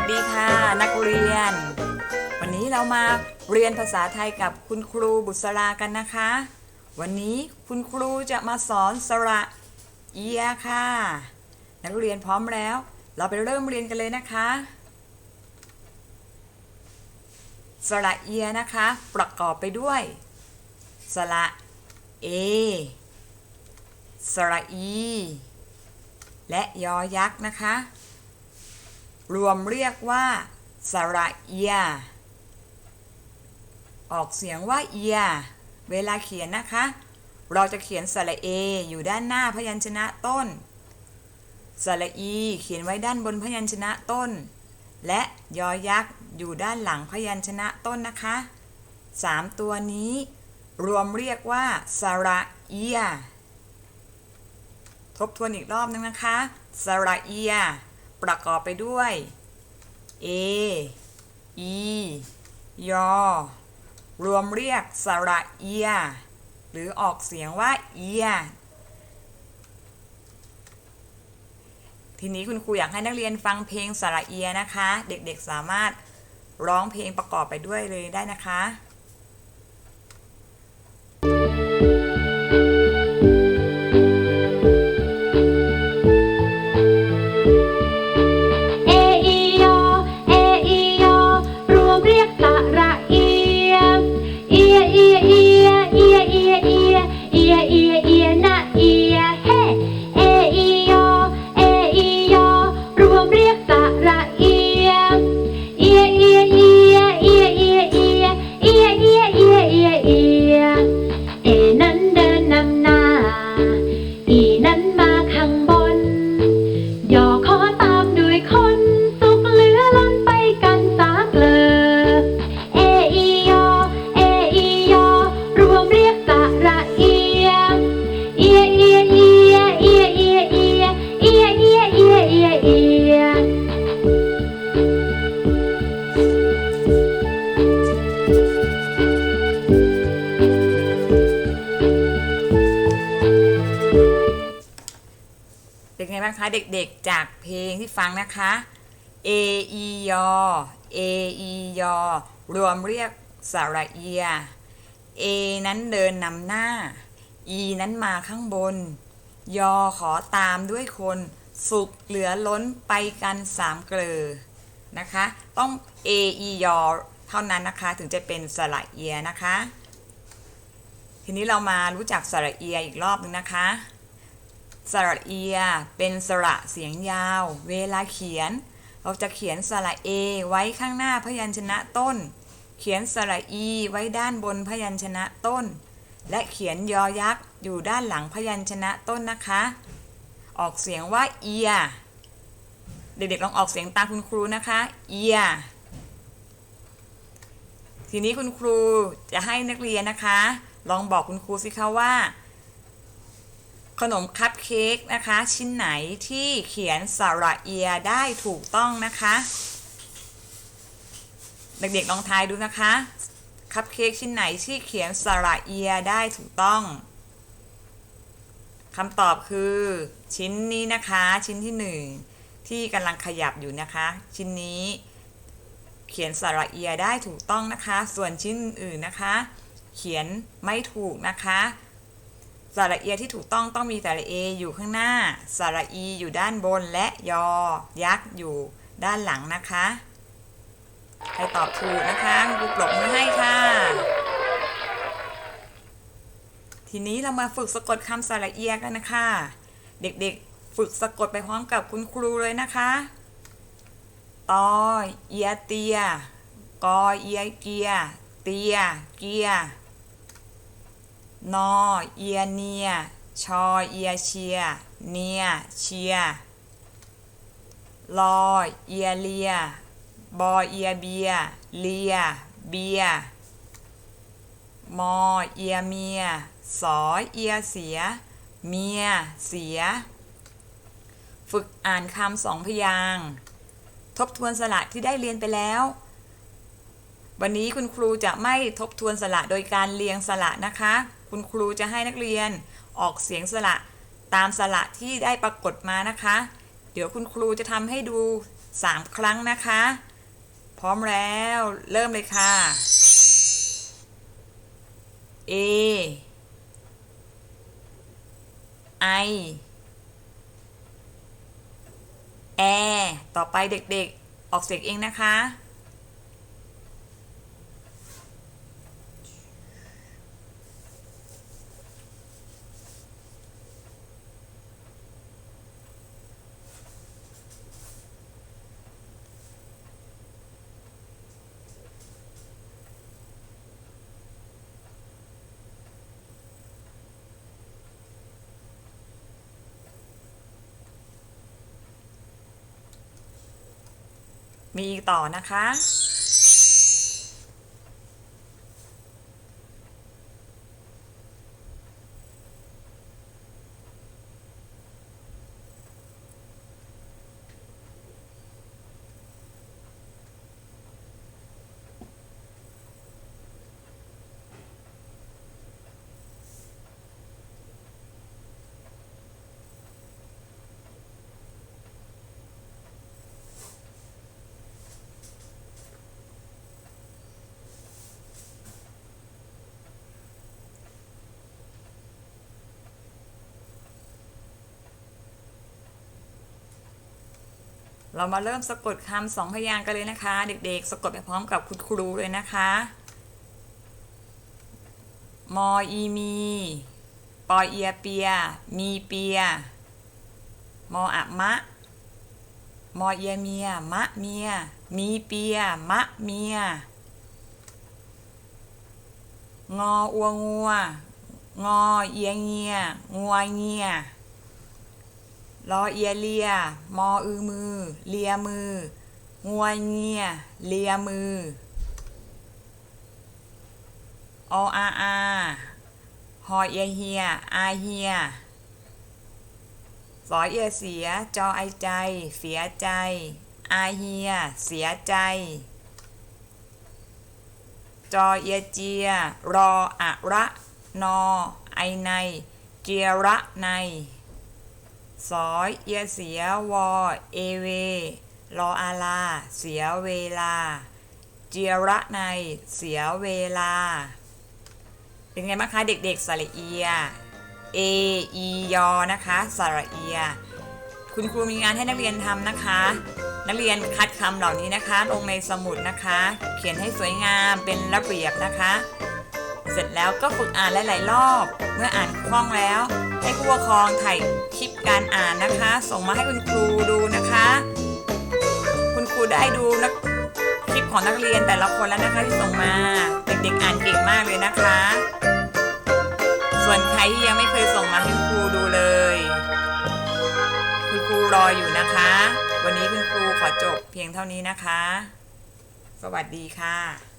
สดีค่ะ นักเรียน วันนี้เรามาเรียนภาษาไทยกับคุณครูบุษรากันนะคะ วันนี้คุณครูจะมาสอนสระเอียค่ะ นักเรียนพร้อมแล้ว เราไปเริ่มเรียนกันเลยนะคะ สระเอียนะคะ ประกอบไปด้วย สระเอ สระอี และยอยักษ์นะคะ รวมเรียกว่าสระเอียออกเสียงว่าเอียเวลาเขียนนะคะ เราจะเขียนสระเอ อยู่ด้านหน้าพยัญชนะต้นสระอีเขียนไว้ด้านบนพยัญชนะต้น และยอยักษ์อยู่ด้านหลังพยัญชนะต้นนะคะสามตัวนี้ รวมเรียกว่าสระเอีย ทบทวนอีกรอบนึงนะคะสระเอีย ประกอบไปด้วย A E ยอ รวมเรียกสระเอีย หรือออกเสียงว่าเอีย ทีนี้คุณครูอยากให้นักเรียนฟังเพลงสระเอียนะคะ เด็กๆสามารถร้องเพลงประกอบไปด้วยเลยได้นะคะ เป็นไงบ้างคะเด็กๆจากเพลงที่ฟังนะคะ A E ยอ A E ยอรวมเรียกสระเอีย A นั้นเดินนำหน้า E นั้นมาข้างบน ยอขอตามด้วยคน สุขเหลือล้นไปกันสามเกลอ นะคะ ต้อง A E ยอเท่านั้นนะคะ ถึงจะเป็นสระเอียนะคะ ทีนี้เรามารู้จักสระเอียอีกรอบนึงนะคะ สระเอีย เป็นสระเสียงยาว เวลาเขียน เราจะเขียนสระเอไว้ข้างหน้าพยัญชนะต้น เขียนสระอีไว้ด้านบนพยัญชนะต้น และเขียนยอยักษ์อยู่ด้านหลังพยัญชนะต้นนะคะ ออกเสียงว่าเอีย เด็กๆลองออกเสียงตามคุณครูนะคะ เอีย ทีนี้คุณครูจะให้นักเรียนนะคะ ลองบอกคุณครูสิคะว่า ขนมคัพเค้กนะคะ ชิ้นไหนที่เขียนสระเอียได้ถูกต้องนะคะ เด็กๆลองทายดูนะคะ คัพเค้กชิ้นไหนที่เขียนสระเอียได้ถูกต้องคำตอบคือชิ้นนี้นะคะ ชิ้นที่หนึ่งที่กำลังขยับอยู่นะคะ ชิ้นนี้เขียนสระเอียได้ถูกต้องนะคะ ส่วนชิ้นอื่นนะคะ เขียนไม่ถูกนะคะ สระเอียที่ถูกต้องต้องมีสระเออยู่ข้างหน้า สระอีอยู่ด้านบนและยอ ยักษ์อยู่ด้านหลังนะคะ ใครตอบถูกนะคะคุณครูปรบมือให้ค่ะ ทีนี้เรามาฝึกสะกดคำสระเอียกันนะคะ เด็กๆฝึกสะกดไปพร้อมกับคุณครูเลยนะคะตอเอียเตียกอเอียเกีย เตีย เกีย นอเอียเนีย ชอเอียเชีย เนียเชียลอเอียเลีย บอเอียเบีย เลีย เบีย มอเอียเมีย สอเอียเสีย เมีย เสีย ฝึกอ่านคำสองพยางค์ทบทวนสระที่ได้เรียนไปแล้ว วันนี้คุณครูจะไม่ทบทวนสระโดยการเรียงสระนะคะ คุณครูจะให้นักเรียนออกเสียงสระตามสระที่ได้ปรากฏมานะคะ เดี๋ยวคุณครูจะทำให้ดูสามครั้งนะคะ พร้อมแล้วเริ่มเลยค่ะ A I แอต่อไปเด็กๆ ออกเสียงเองนะคะ มีอีกต่อนะคะ เรามาเริ่มสะกดคำสองพยางค์กันเลยนะคะ เด็กๆ สะกดไปพร้อมกับคุณครูเลยนะคะมออีมี ปอเอียเปีย มีเปีย มออะมะ มอเอียเมีย มะเมีย มีเปีย มะเมีย งออัวงัว งอเอียเงีย งัวเงีย รอเอียเลีย มออือมือ เลียมือ งัวเงีย เลียมือ ออาอาหอเอียเฮีย อาเฮีย สอเอียเสีย จอไอใจ เสียใจ อาเฮีย เสียใจ จอเอียเจีย รออะระ นอ ไอใน เจียระใน สอเอียเสียวอเอเวรออาลา เสียเวลา เจียระใน เสียเวลา เป็นไงบ้างคะเด็กๆสระเอียเออียอนะคะสระเอีย คุณครูมีงานให้นักเรียนทำนะคะ นักเรียนคัดคำเหล่านี้นะคะ ลงในสมุดนะคะ เขียนให้สวยงามเป็นระเบียบนะคะ เสร็จแล้วก็ฝึกอ่านหลายๆรอบ เมื่ออ่านคล่องแล้ว ให้ผู้ปกครองถ่ายคลิปการอ่านนะคะ ส่งมาให้คุณครูดูนะคะ คุณครูได้ดูนะคลิปของนักเรียนแต่ละคนแล้วนะคะที่ส่งมาเด็กๆอ่านเก่งมากเลยนะคะ ส่วนใครที่ยังไม่เคยส่งมาให้คุณครูดูเลย คุณครูรออยู่นะคะ วันนี้คุณครูขอจบเพียงเท่านี้นะคะ สวัสดีค่ะ